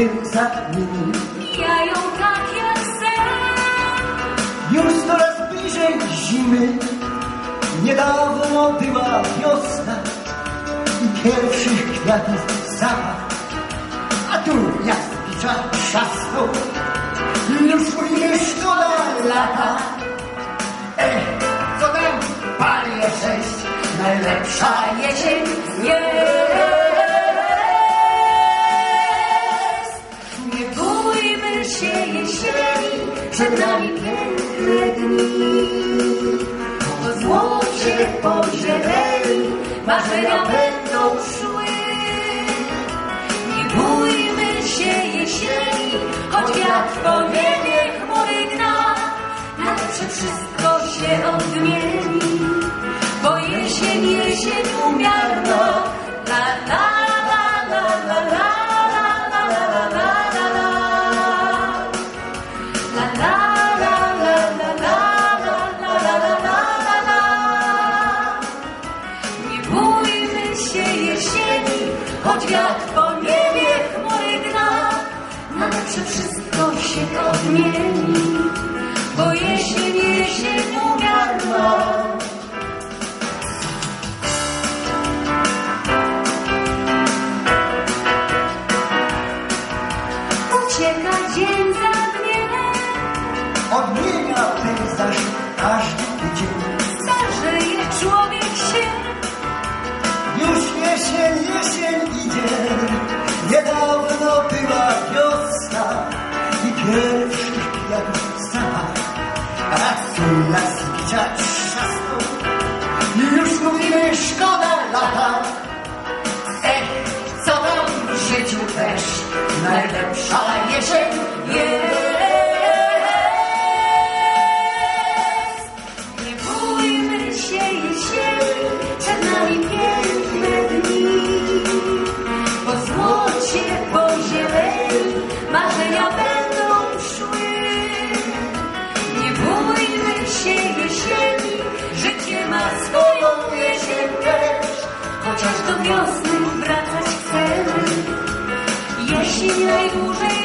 Minuty za nimi Mijają tak jak sen. Już coraz bliżej zimy. Niedawno była wiosna I pierwszych kwiatów zapach. A tu jak picza trzasnął. Już mówimy szkoda lata. Ech, co tam panie sześć? Najlepsza Jesień Przed nami piękne dni. Po złocie, po Marzenia będą szły. Nie bójmy się jesieni Choć wiatr po niebie chmury gna. Najlepsze wszystko się odmieni Bo jesień, jesień umiarno choć wiatr po niebie chmury gna. Na lepsze wszystko się Odmienia pejzaż każdy tydzień. Starzeje człowiek się. Już jesień, jesień idzie. Niedawno była wiosna I pierwszych kwiatów zapach A tu las bicia trzasnął już mówimy szkoda lata. Ech, co tam w życiu też? Najlepsza jesień jest Marzenia będą szły. Nie bójmy się jesieni Życie ma swoją jesień też Chociaż do wiosny wracać chcemy Jesień najdłużej